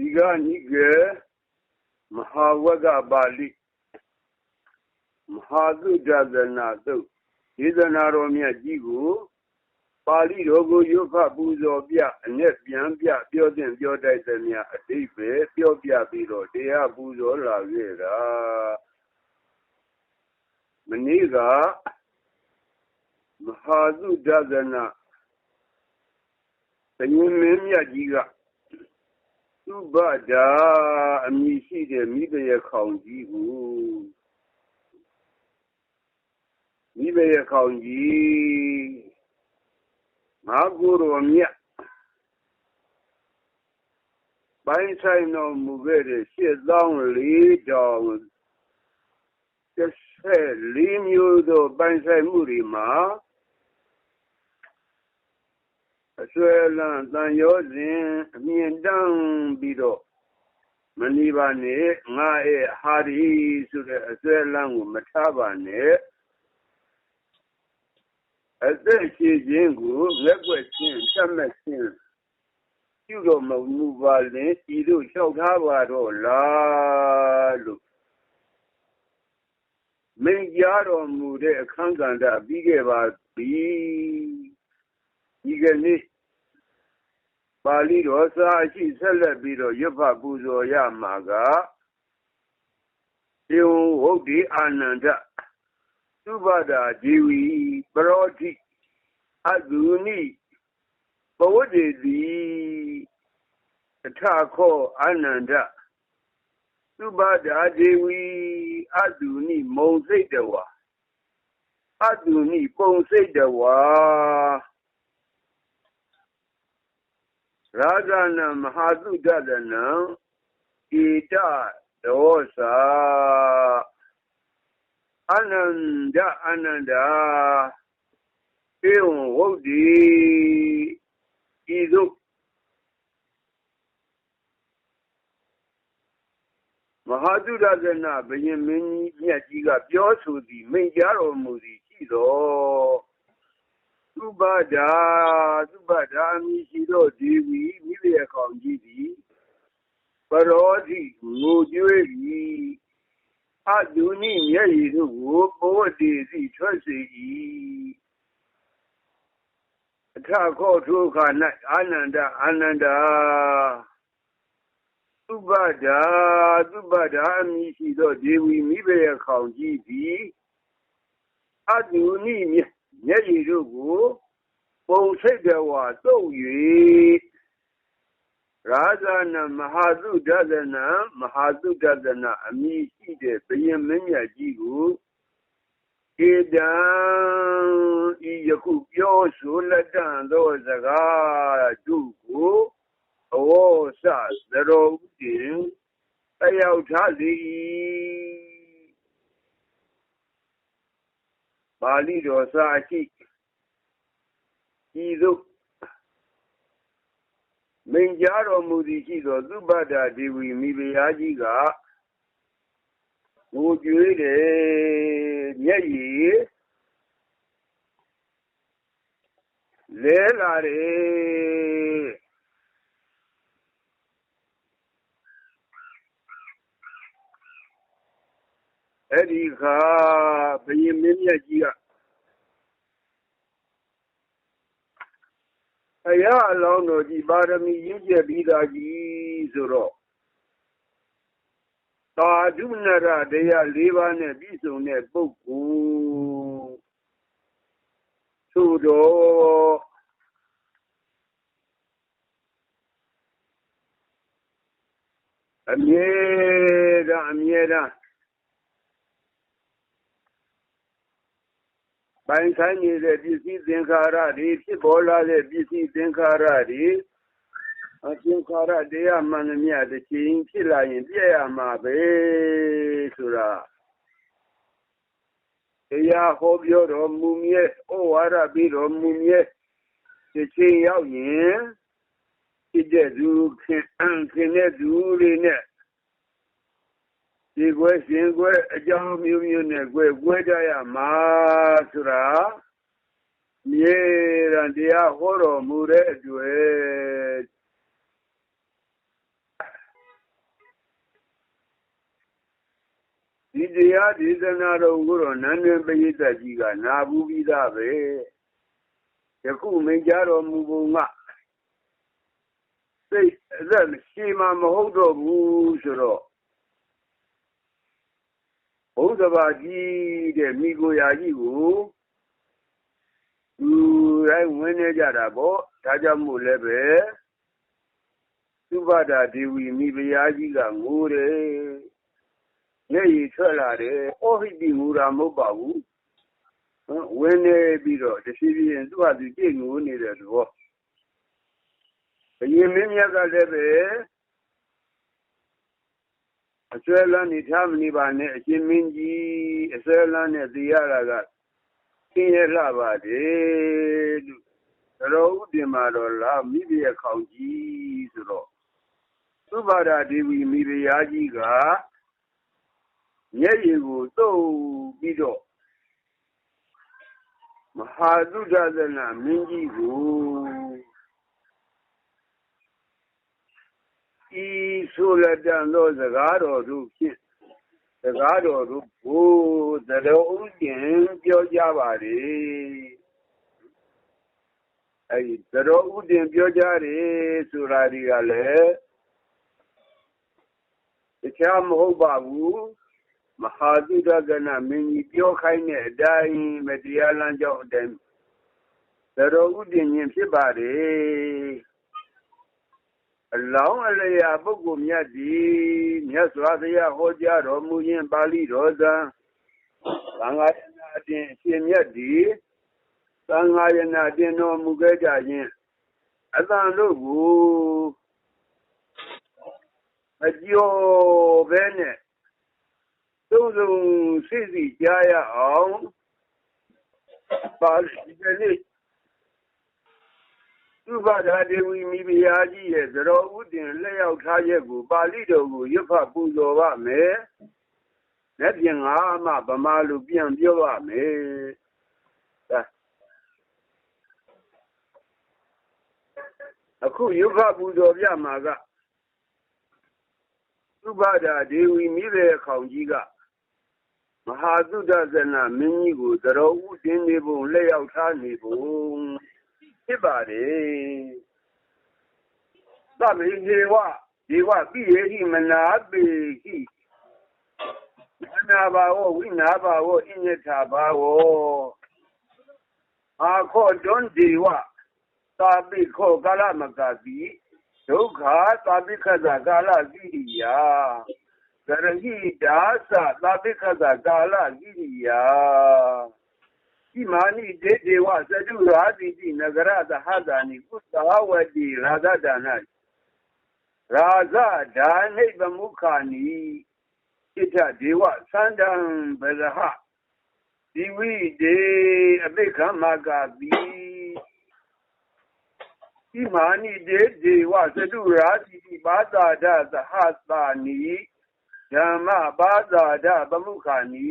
ဒီကနိကေမဟာဝဂပါဠိမဟာသုဒ္ဓသနာသုတ်ဒေသနာတော်မြတ်ကြီးကိုပါဠိတော်ကိုရွတ်ဖတ်ပူဇော်ပြအ내ပြန်ပြပြောတဲ့ပြောတိုက်သမျှအတိတ်ပဲပြောပြပြီးတော့တရားပူဇော်လာခဲ့တာမနေ့ကမဟာသုဒ္ဓသနာတညင်းမင်းမြတ်ကြီးက သုဘဒာအမည်ရှိတဲ့မိဘရဲ့ခေါင်ကြီးကိုမိဘရဲ့ခေါင်ကြီးငါကိုယ်တော်မြတ်ပိုင်းဆိုင်တော်မူခဲ့တဲ့ရှစ်သောင်းလေးတောင်တစ်ဆက်လေးမျိုးသောပိုင်းဆိုင်မှုတွေမှာ အစွဲလန်းတန်ရောစဉ်အမြင့်တန်းပြီးတော့မနေပါနဲ့ငါရဲ့ဟာဒီဆိုတဲ့အစွဲလန်းကိုမထားပါနဲ့အသက်ရှိခြင်းကိုလက်ွက်ခြင်းတတ်မှတ်ခြင်းပြုတော်မမူပါလေဤတို့လျှောက်ထားပါတော့လားလို့မိန်ကြားတော်မူတဲ့အခန်းကဏ္ဍပြီးခဲ့ပါပြီဒီကနေ့ ပါဠိတော်စာအရှိဆက်လက်ပြီးတော့ရွတ်ဖတ်ပူဇော်ရမှာကေဝဟုတ်ဒီအာနန္ဒသုဘတာဒေဝီပရောတိအဒုနိဘဝတေတိတထခောအာနန္ဒသုဘတာဒေဝီအဒုနိမုံစိတ်တဝါအဒုနိပုံစိတ်တဝါ ရာဇနမဟာသုဒ္ဒနံဣတဒောသာအနန္ဒအနန္ဒာဧဝံဝုဒ္ဓိဤသို့မဟာသုဒ္ဒနာဘယင်မင်းကြီးမြတ်ကြီးကပြောဆိုသည်မိန့်ကြားတော်မူသည်ရှိတော် သုဘဒာသုဘဒာမိရှိတော်ဒေဝီမိလျက်ခေါင်ကြီးသည်ပရောဓိငိုကြွေးသည်အဒုနိမျက်ရည်တို့ကိုပိုးတည်စီထွက်စေ၏အထခောထိုခါ၌အာနန္ဒအာနန္ဒာသုဘဒာသုဘဒာအမည်ရှိသောဒေဝီမိဘရဲ့ခေါင်ကြီးသည်အတုနိမျက် ရည်တို့ကိုပုံစိတ်တော်ဝါတုပ်၍ရာဇနမဟာသုဒ္ဒနာမဟာသုဒ္ဒနာအမည်ရှိတဲ့ဘယင်မင်းမြတ်ကြီးကိုဧတံဤယခုပြောဆိုလက်တန်သောစကားတို့ကိုအဝေါ်စသရောဥတင်အရောက်ထားစေ ပါဠိတော်စာရှိဤသို့မိန်ကြားတော်မူသည်ရှိသောသုဘဒဒေဝီမိဖုရားကြီးကငိုကြွေးတယ်မျက်ရည်လဲလာတယ် အဲ့ဒီခါဘယင်မင်းမြတ်ကြီးကအရာအလောင်းတော်ကြီး ပါရမီရင့်ကျက်ပြီးသားကြီးဆိုတော့ သာဓုနရတရား၄ပါးနဲ့ ပြည့်စုံတဲ့ပုဂ္ဂိုလ်သို့တော့အမြဲတမ်းအမြဲတမ်း ပိုင်ဆိုင်နေတဲ့ပစ္စည်းသင်္ခါရတွေဖြစ်ပေါ်လာတဲ့ပစ္စည်းသင်္ခါရတွေအသင်္ခါရတရားမှန်သမျှတစ်ချိန်ဖြစ်လာရင်ပြည့်ရမှာပဲဆိုတာတရားဟောပြောတော်မူမြဲဩဝါဒပြီးတော်မူမြဲတစ်ချိန်ရောက်ရင်ဖြစ်တဲ့သူခင်အံခင်တဲ့သူတွေနဲ့ igwe si igwe jọmiu na-egwe egwe ma sụra miera ndị ahụrụ mure due ya dị ize na-arụ ngwụrụ na nne mbeghị tajiga na abụbido abịa. Yakume jaro mubu nwa. Zan shi ma. ဘူးပြီးသားပဲယခုမိကြတော်မူပုံကစိတ်အသက်ရှိမှမဟုတ်တော့ဘူးဆိုတော့ဘုရားဘာကြီးတဲ့မိကိုရာကြီးကိုသူတိုင်းဝင်နေကြတာပေါ့ဒါကြောင့်မို့လည်းပဲသုဘတာဒေဝီမိဖုရားကြီးကငိုတယ်မျက်ရည်ထွက်လာတယ်အောဟိတိငိုတာမဟုတ်ပါဘူးဝင်နေပြီးတော့တဖြည်းဖြည်းသူ့ဟာသူကြည့်ငိုနေတဲ့သဘောအရင်မင်းမြတ်ကလည်းပဲ အစွဲလန်းနေထားမနေပါနဲ့အရှင်မင်းကြီးအစွဲလန်းနဲ့သိရတာကသင်ရလှပါတယ်လို့တော်ဥတင်မှာတော့လားမိဖုရားခေါင်ကြီးဆိုတော့သုဘာဒဒေဝီမိဖုရားကြီးကမျက်ရည်ကိုတုပ်ပြီးတော့မဟာသုဒသနာမင်းကြီးကိုဤဆို လက်တန်သောစကားတော်တို့ဖြင့်စကားတော်တို့ဘိုးသတော်ဥကျင်ပြောကြပါလေအဲဒီသတော်ဥတင်ပြောကြတယ်ဆိုတာဒီကလည်းတခြားမဟုတ်ပါဘူးမဟာသုဒကနာမင်းကြီးပြောခိုင်းတဲ့အတိုင်းမတရားလမ်းကြောင်းအတိုင်းသတော်ဥတင်ရင်ဖြစ်ပါတယ် အလောင်းအလျာပုဂ္ဂိုလ်မြတ်သည်မြတ်စွာဘုရားဟောကြားတော်မူခြင်းပါဠိတော်သံသံဃာယနာအတင်အရှင်မြတ်သည်သံဃာယနာတင်တော်မူခဲ့ကြခြင်းအတန်တို့ကိုအကျော်ပဲနဲ့သုံးစုံစိတ်စီကြားရအောင်ပါဠိတော် သုဘဓာဒေဝီမိဖုရားကြီးရဲ့သရောဥတင်လက်ရောက်ထားချက်ကိုပါဠိတော်ကိုရွတ်ဖတ်ပူဇော်ပါမယ်။လက်ပြင်ငါမှဗမာလူပြန်ပြောပါမယ်။အခုရွတ်ဖတ်ပူဇော်ပြမှာကသုဘဓာဒေဝီမိဖုရားခေါင်ကြီးကမဟာသုဒ္ဓဇနာမင်းကြီးကိုသရောဥတင်နေပုံလက်ရောက်ထားနေပုံဖြစ် ပါတယ်သဗ္ဗေဒေဝဒေဝပိယေဟိမနာပေဟိနာဘာဝဝိနာဘာဝအညထာဘာဝအာခောတွန်ဒေဝသာပိခောကာလမကတိဒုက္ခသာပိခသကာလကိရိယာဂရဟိဒါသသာပိခသကာလကိရိယာဣ မာနိဒေဒေဝသတုရာတိတိနဂရသဟတာနိကုသဝတိရာဇဒါနရာဇဒါနိဗမုခာနိဣထဒေဝသန္တံဘဇဟဒီဝိဒေအပိခမကတိဣမာနိဒေဒေဝသတုရာတိတိပါတာဒသဟတာနိဓမ္မပါတာဒဗမုခာနိ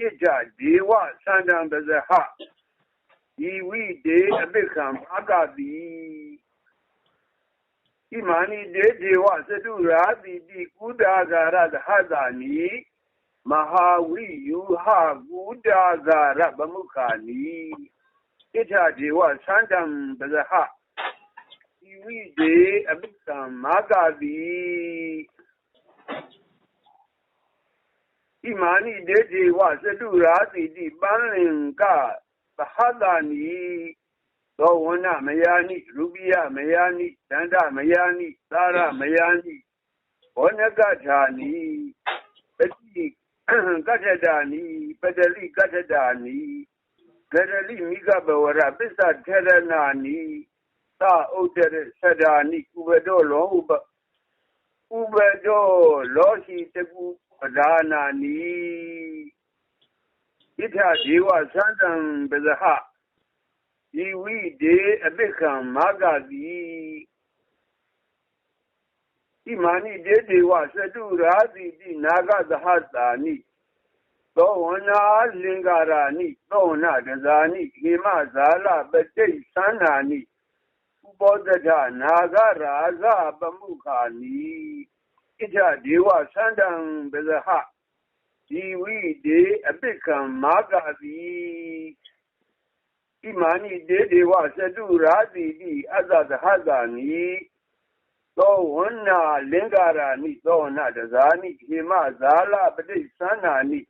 จิตကြဒေဝစန္ဒံပဇဟဤဝိတေအပိခံအကတိဣမာနိတေဒေဝသတုရာတိတိကုဒါဂရသဟတာနိမဟာဝိယူဟကုဒါဂရဗမုခာနိတိထဒေဝစန္ဒံပဇဟဤဝိတေအပိခံမာကတိ နိသောဝနမယာနိရူပိယမယာနိဒန္တမယာနိသာရမယာနိဘောနကထာနိပတိကတ္ထတာနိပတလိက တ္ထတာနိဂရလိမိကဘဝရပစ္စထေရနာနိသာဥဒ္ဒရသဒာနိဥပဒောလောဥပဥပဒောလောရှိတကူပဒါနာနိဣထဒေဝသန္တံပဇဟဤဝိဒေအပိခံမာဂတိဣမာနိဒေဒေဝသတုရာတိတိနာဂသဟတာနိသောဝနာလင်္ကာရာနိသောဝနာဒဇာနိဟိမဇာလပတိသန္နာနိဥပောဒထနာဂရာဇပမုခာနိ ဣထဒေဝသန္တံပဇဟဒီဝိတေအပိကံမာဂတိဣမာနိတေဒေဝသတုရာတိတိအသသဟသနိသောဝန္နာလင်္ကာရာနိသောဝနာတဇာနိဟိမဇာလပဋိသန္နာနိ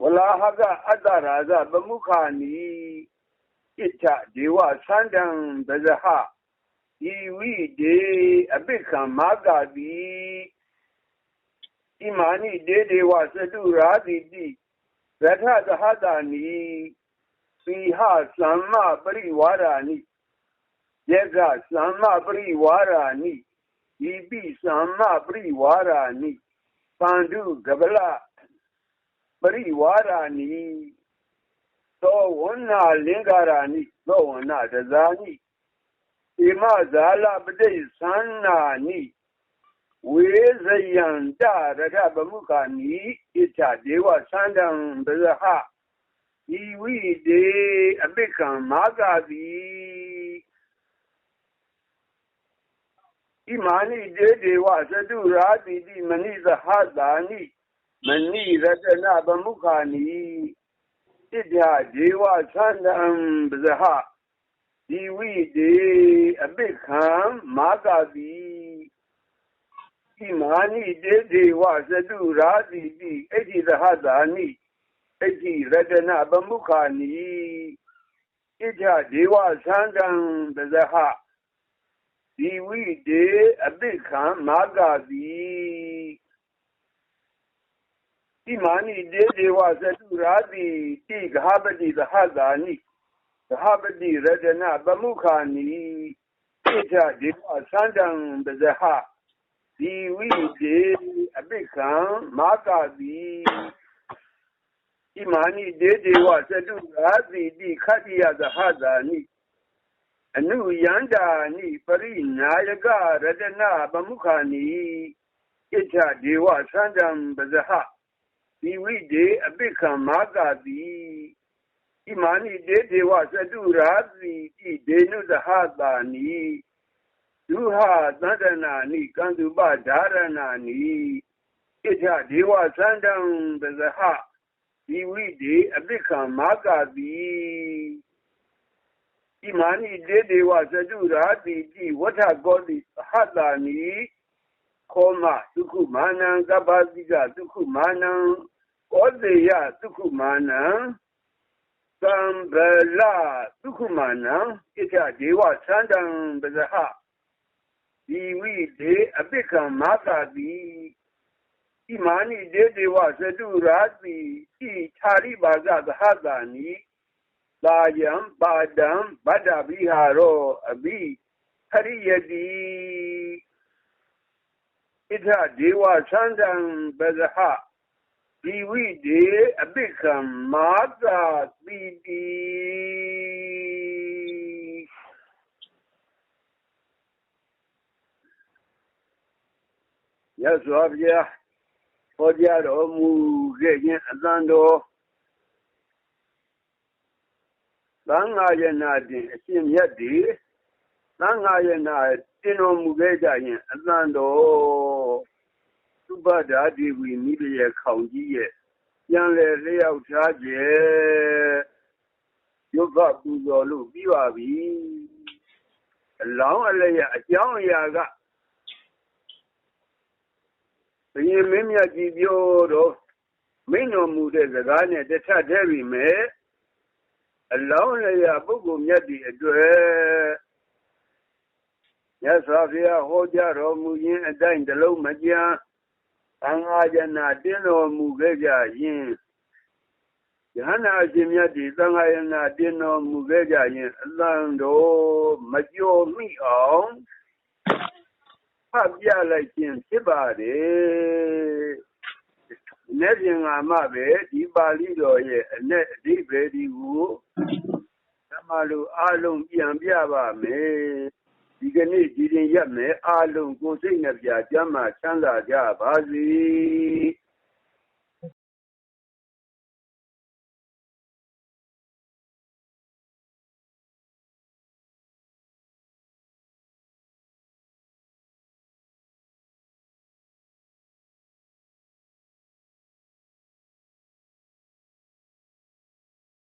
ဝလာဟကအတ္တရာဇပမုခာနိဣဋ္ဌဒေဝသန္တံဘဇဟ ဤဝိတေအပိကံမာဂတိဣမာနိတေဒေဝသတုရာတိတိရထသဟတာနိသီဟသ မ္မပရိဝါရာနိယက္ခသမ္မပရိဝါရာနိဤပိသမ္မပရိဝါရာနိသန္ဓုကပလပရိဝါရာနိသောဝန္နာလင်္ကာရာနိသောဝန္နာတဇာနိဣမဇာလပတိသန္နာနိဝေဇယံတရထပမုခာနိဣဋ္ဌဒေဝသန္တံဘဇဟဤဝိတေအပိကံမာဂတိဣမာနိတေဒေဝသတုရာတိတိမဏိသဟတာနိမဏိရတနာပမုခာနိဣဋ္ဌဒေဝသန္တံဘဇဟ ဒီဝိတေအပိခံမာဂတိဣမာနိတေဒေဝသတုရာတိတိအဋ္ဌိသဟတာနိအဋ္ဌိရတနာပမုခာနိဣဋ္ဌဒေဝသန္တံပဇဟဒီဝိတေအပိခံမာဂတိဣမာနိတေဒေဝသတုရာတိတိဂဟပတိသဟတာနိသ ဟပတိရတနာပမုခာနိဣဋ္ဌဒေဝသန္တံပဇဟဒီဝိတေအပိခံမာဂတိဣမာနိတေဒေဝသတုရာတိတိခတ္တိယသဟတာနိအနုယန္တာနိပရိနာယကရတနာပမုခာနိဣဋ္ဌဒေဝသန္တံပဇဟဒီဝိတေအပိခံမာဂတိဣမာနိတေဒေဝသတုရာတိတိဒေနုသဟတာနိဒုဟသန္တနာနိကံတု ပဓာရဏာနိဣဋ္ဌဒေဝသန္တံပဇဟဒီဝိတေအပိခံမာဂတိဣမာနိတေဒေဝသတုရာတိတိဝဋ္ဌကောတိဟတ္တာ နိခောမသုခုမာနံကပ္ပတိကသုခုမာနံဩသေယသုခုမာနံသံဗလသုခု မာနံဣဋ္ဌဒေဝသန္တံပဇဟဒီဝိတေအပိကံမာတာတိဣမာနိဒေဒေဝ သတုရာတိဣထာရိပါဇသဟတာနိသာယံပါဒံဗဒ္ဒဗိဟာရောအဘိခရိယတိဣထဒေဝသန္တံပဇဟဒီဝိတေအပိကံမာတာတိတိရသော်ဗျာဟောကြားတော်မူခဲ့ခြင်းအတန်တော်သံဃာယနာတင်အရှင်မြတ်ဒီသံဃာယနာတင်တော်မူခဲ့ကြရင်အတန်တော်သုဘဓာတိဝီမိဘရဲ့ခေါင်ကြီးရဲ့ပြန်လဲလျှောက်ထားကျဲယုတ်ကပူဇော်လို့ပြီးပါပြီအလောင်းအလျက်အကြောင်းအရာကဘုရင်မင်းမြတ်ကြီးပြောတော့မိန်တော်မူတဲ့စကားနဲ့တထထဲပြီမဲ့အလောင်းလျာပုဂ္ဂိုလ်မြတ်ဒီအတွက်မြတ်စွာဘုရားဟောကြားတော်မူခြင်းအတိုင်းတလုံးမကြမ်း သံဃာကျနာတင်းတော်မူခဲ့ကြရင်ယဟနာအရှင်မြတ်ဒီသံဃာယနာတင်းတော်မူခဲ့ကြရင်အလံတော်မကြော်မိအောင်ဖတ်ပြလိုက်ခြင်းဖြစ်ပါတယ်။လက်ပြင်ကမှပဲဒီပါဠိတော်ရဲ့အ내အဓိပ္ပာယ်ဒီကိုဓမ္မလိုအားလုံးပြန်ပြပါမယ်။ ဒီကနေ့ဒီရင်ရက်မယ်အားလုံးကိုစိတ်နှပြကျမ်းမာချမ်းသာကြပါစေ။